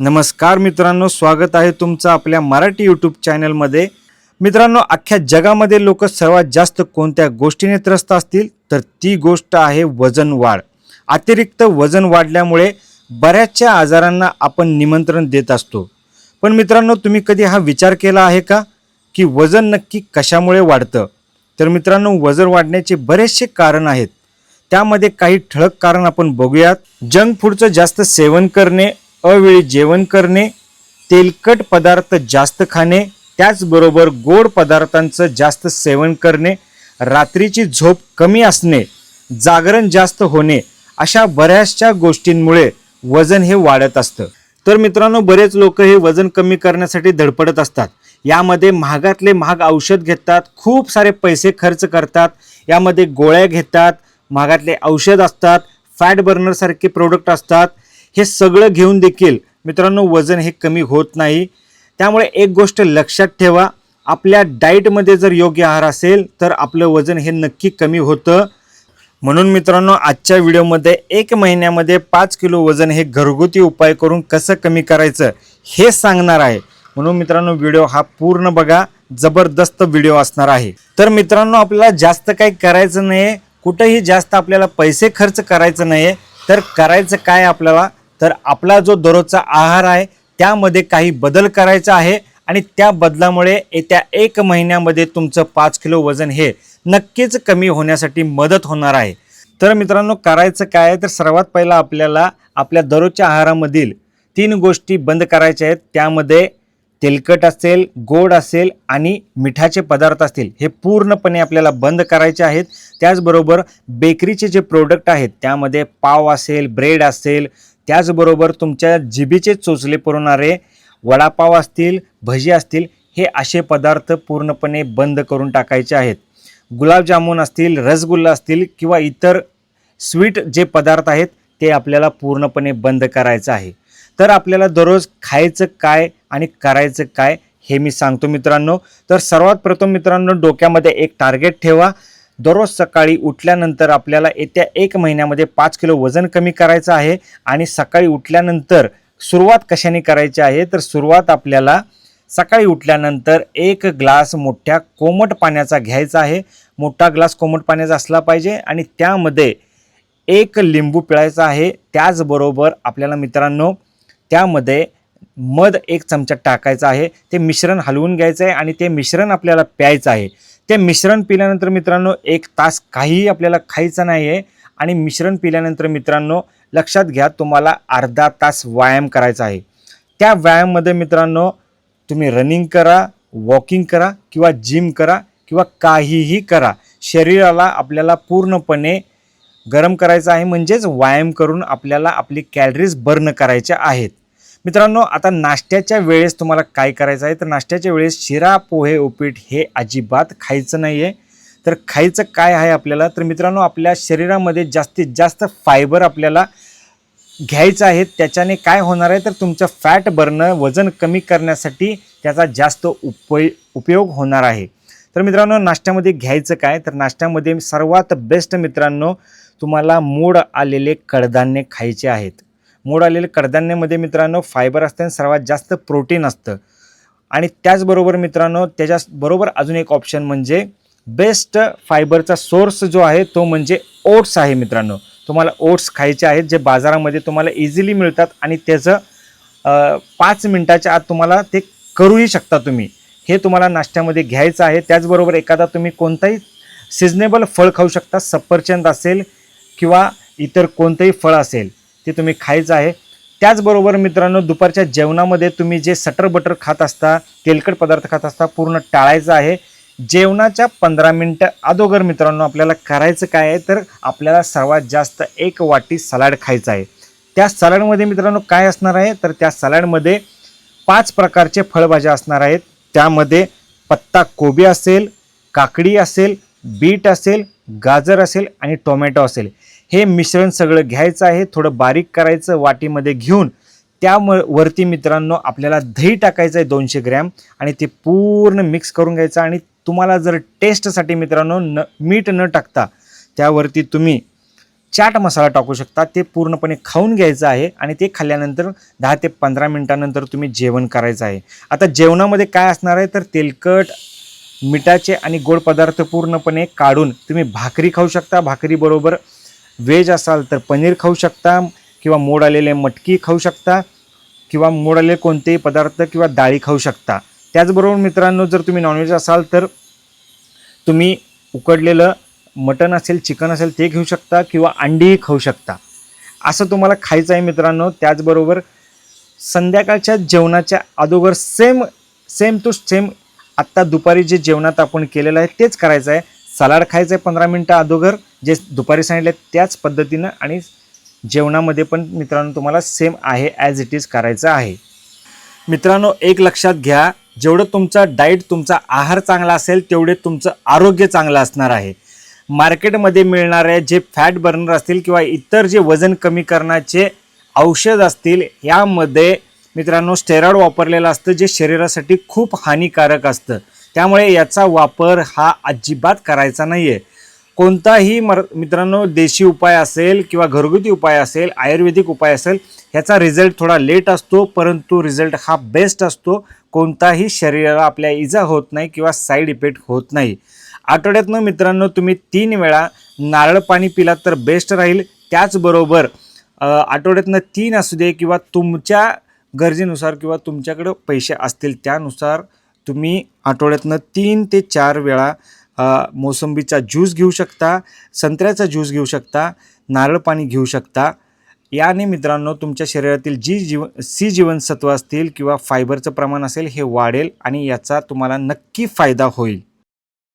नमस्कार मित्रांनो स्वागत आहे तुमचं आपल्या मराठी यूट्यूब चॅनलमध्ये मित्रांनो अख्ख्या जगामध्ये लोक सर्वात जास्त कोणत्या गोष्टीने त्रस्त असतील? तर ती गोष्ट आहे वजन वाढ. अतिरिक्त वजन वाढल्यामुळे बऱ्याचशा आजारांना आपण निमंत्रण देत असतो. पण मित्रांनो तुम्ही कधी हा विचार केला आहे का? की वजन नक्की कशामुळे वाढतं? तर मित्रांनो वजन वाढण्याचे बरेचसे कारण आहेत. त्यामध्ये काही ठळक कारण आपण बघूयात. जंक फूडचं जास्त सेवन करणे अवेळी जेवण करणे तेलकट पदार्थ जास्त खाणे त्याचबरोबर गोड पदार्थांचं जास्त सेवन करणे रात्रीची झोप कमी असणे जागरण जास्त होणे अशा बऱ्याचशा गोष्टींमुळे वजन हे वाढत असतं. तर मित्रांनो बरेच लोक हे वजन कमी करण्यासाठी धडपडत असतात. यामध्ये महागातले महाग औषध घेतात खूप सारे पैसे खर्च करतात यामध्ये गोळ्या घेतात महागातले औषध असतात फॅट बर्नरसारखे प्रोडक्ट असतात हे सगळं घेऊन देखील मित्रांनो वजन हे कमी होत नाही. त्यामुळे एक गोष्ट लक्षात ठेवा आपल्या डाईटमध्ये जर योग्य आहार असेल तर आपलं वजन हे नक्की कमी होतं. म्हणून मित्रांनो आजच्या व्हिडिओमध्ये एक महिन्यामध्ये पाच किलो वजन हे घरगुती उपाय करून कसं कमी करायचं हे सांगणार आहे. म्हणून मित्रांनो व्हिडिओ हा पूर्ण बघा जबरदस्त व्हिडिओ असणार आहे. तर मित्रांनो आपल्याला जास्त काही करायचं नाही कुठंही जास्त आपल्याला पैसे खर्च करायचं नाही तर करायचं काय आपल्याला? तर आपला जो दररोजचा आहार आहे त्यामध्ये काही बदल करायचा आहे आणि त्या बदलामुळे येत्या एक महिन्यामध्ये तुमचं पाच किलो वजन हे नक्कीच कमी होण्यासाठी मदत होणार आहे. तर मित्रांनो करायचं काय आहे? तर सर्वात पहिला आपल्याला आपल्या दररोजच्या आहारामधील तीन गोष्टी बंद करायच्या आहेत. त्यामध्ये तेलकट असेल गोड असेल आणि मिठाचे पदार्थ असतील हे पूर्णपणे आपल्याला बंद करायचे आहेत. त्याचबरोबर बेकरीचे जे प्रोडक्ट आहेत त्यामध्ये पाव असेल ब्रेड असेल त्याचबरोबर तुमच्या जिभेचे चोचले पुरवणारे वडापाव असतील भजी असतील हे असे पदार्थ पूर्णपणे बंद करून टाकायचे आहेत. गुलाबजामुन असतील रसगुल्ला असतील किंवा इतर स्वीट जे पदार्थ आहेत ते आपल्याला पूर्णपणे बंद करायचं आहे. तर आपल्याला दररोज खायचं काय आणि करायचं काय हे मी सांगतो मित्रांनो. तर सर्वात प्रथम मित्रांनो डोक्यामध्ये एक टार्गेट ठेवा. दररोज सकाळी उठल्यानंतर आपल्याला येत्या एक महिन्यामध्ये पाच किलो वजन कमी करायचं आहे आणि सकाळी उठल्यानंतर सुरुवात कशाने करायची आहे? तर सुरुवात आपल्याला सकाळी उठल्यानंतर एक ग्लास मोठ्या कोमट पाण्याचा घ्यायचा आहे. मोठा ग्लास कोमट पाण्याचा असला पाहिजे आणि त्यामध्ये एक लिंबू पिळायचा आहे. त्याचबरोबर आपल्याला मित्रांनो त्यामध्ये मध एक चमचा टाकायचा आहे. ते मिश्रण हलवून घ्यायचं आहे आणि ते मिश्रण आपल्याला प्यायचं आहे. ते मिश्रण पिल्यानंतर मित्रांनो एक तास काहीही आपल्याला खायचं नाही आहे आणि मिश्रण पिल्यानंतर मित्रांनो लक्षात घ्या तुम्हाला अर्धा तास व्यायाम करायचा आहे. त्या व्यायाममध्ये मित्रांनो तुम्ही रनिंग करा वॉकिंग करा किंवा जिम करा किंवा काहीही करा. शरीराला आपल्याला पूर्णपणे गरम करायचं आहे. म्हणजेच व्यायाम करून आपल्याला आपली कॅलरीज बर्न करायच्या आहेत. मित्रांनो आता नाश्त्याच्या वेळेस तुम्हाला काय करायचं आहे? तर नाश्त्याच्या वेळेस शिरा पोहे उपीट हे अजिबात खायचं नाही आहे तर खायचं काय आहे आपल्याला? तर मित्रांनो आपल्या शरीरामध्ये जास्तीत जास्त फायबर आपल्याला घ्यायचं आहे. त्याच्याने काय होणार आहे? तर तुमचं फॅट बर्न वजन कमी करण्यासाठी त्याचा जास्त उपय उपयोग होणार आहे. तर मित्रांनो नाश्त्यामध्ये घ्यायचं काय? तर नाश्त्यामध्ये सर्वात बेस्ट मित्रांनो तुम्हाला मोड आलेले कडधान्य खायचे आहेत. मोड आलेले कडधान्यामध्ये मित्रांनो फायबर असतं आणि सर्वात जास्त प्रोटीन असतं. आणि त्याचबरोबर मित्रांनो त्याच्याबरोबर अजून एक ऑप्शन म्हणजे बेस्ट फायबरचा सोर्स जो आहे तो म्हणजे ओट्स आहे मित्रांनो. तुम्हाला ओट्स खायचे आहेत जे बाजारामध्ये तुम्हाला इझिली मिळतात आणि त्याचं पाच मिनटाच्या आत तुम्हाला ते करूही शकता तुम्ही. हे तुम्हाला नाश्त्यामध्ये घ्यायचं आहे. त्याचबरोबर एखादा तुम्ही कोणताही सिजनेबल फळ खाऊ शकता. सफरचंद असेल किंवा इतर कोणतंही फळ असेल. ते तुम्ही खायचं आहे. त्याचबरोबर मित्रांनो दुपारच्या जेवणामध्ये तुम्ही जे सटर बटर खात असता तेलकट पदार्थ खात असता पूर्ण टाळायचं आहे. जेवणाच्या पंधरा मिनटं अगोदर मित्रांनो आपल्याला करायचं काय आहे तर आपल्याला सर्वात जास्त एक वाटी सलाड खायचं आहे. त्या सलाडमध्ये मित्रांनो काय असणार आहे? तर त्या सलाडमध्ये पाच प्रकारचे फळभाज्या असणार आहेत. त्यामध्ये पत्ता कोबी असेल काकडी असेल बीट असेल गाजर असेल आणि टोमॅटो असेल. हे मिश्रण सगळं घ्यायचं आहे थोडं बारीक करायचं वाटीमध्ये घेऊन. त्या वरती मित्रांनो आपल्याला दही टाकायचं आहे दोनशे ग्रॅम आणि ते पूर्ण मिक्स करून घ्यायचं आणि तुम्हाला जर टेस्टसाठी मित्रांनो न मीठ न टाकता त्यावरती तुम्ही चाट मसाला टाकू शकता. ते पूर्णपणे खाऊन घ्यायचं आहे आणि ते खाल्ल्यानंतर दहा ते पंधरा मिनटानंतर तुम्ही जेवण करायचं आहे. आता जेवणामध्ये काय असणार आहे? तर तेलकट मिठाचे आणि गोड पदार्थ पूर्णपणे काढून तुम्ही भाकरी खाऊ शकता. भाकरीबरोबर व्हेज असाल तर पनीर खाऊ शकता किंवा मोड आलेले मटकी खाऊ शकता किंवा मोड आलेले कोणतेही पदार्थ किंवा डाळी खाऊ शकता. त्याचबरोबर मित्रांनो जर तुम्ही नॉनव्हेज असाल तर तुम्ही उकडलेलं मटण असेल चिकन असेल ते घेऊ शकता किंवा अंडीही खाऊ शकता. असं तुम्हाला खायचं आहे मित्रांनो. त्याचबरोबर संध्याकाळच्या जेवणाच्या अगोदर सेम सेम टू सेम आत्ता दुपारी जे जेवणात आपण केलेलं आहे तेच करायचं आहे. सलाड खायचं आहे पंधरा मिनटं अगोदर जे दुपारी सांगितले त्याच पद्धतीनं आणि जेवणामध्ये पण मित्रांनो तुम्हाला सेम आहे ॲज इट इज करायचं आहे. मित्रांनो एक लक्षात घ्या जेवढं तुमचा डाईट तुमचा आहार चांगला असेल तेवढे तुमचं आरोग्य चांगलं असणार आहे. मार्केटमध्ये मिळणारे जे फॅट बर्नर असतील किंवा इतर जे वजन कमी करण्याचे औषध असतील यामध्ये मित्रांनो स्टेरॉइड वापरलेलं असतं जे शरीरासाठी खूप हानिकारक असतं. त्यामुळे याचा वापर हा अजिबात करायचा नाही आहे कोणताही मर मित्रांनो देशी उपाय असेल किंवा घरगुती उपाय असेल आयुर्वेदिक उपाय असेल ह्याचा रिझल्ट थोडा लेट असतो परंतु रिझल्ट हा बेस्ट असतो. कोणताही शरीराला आपल्या इजा होत नाही किंवा साईड इफेक्ट होत नाही. आठवड्यातनं मित्रांनो तुम्ही तीन वेळा नारळ पाणी पिलात तर बेस्ट राहील. त्याचबरोबर आठवड्यातनं तीन असू दे किंवा तुमच्या गरजेनुसार किंवा तुमच्याकडं पैसे असतील त्यानुसार तुम्ही आठवड्यातनं तीन ते चार वेळा मोसंबीचा ज्यूस घेऊ शकता संत्र्याचा ज्यूस घेऊ शकता नारळ पाणी घेऊ शकता. याने मित्रांनो तुमच्या शरीरातील जी जीव सी जीवनसत्व असतील किंवा फायबरचं प्रमाण असेल हे वाढेल आणि याचा तुम्हाला नक्की फायदा होईल.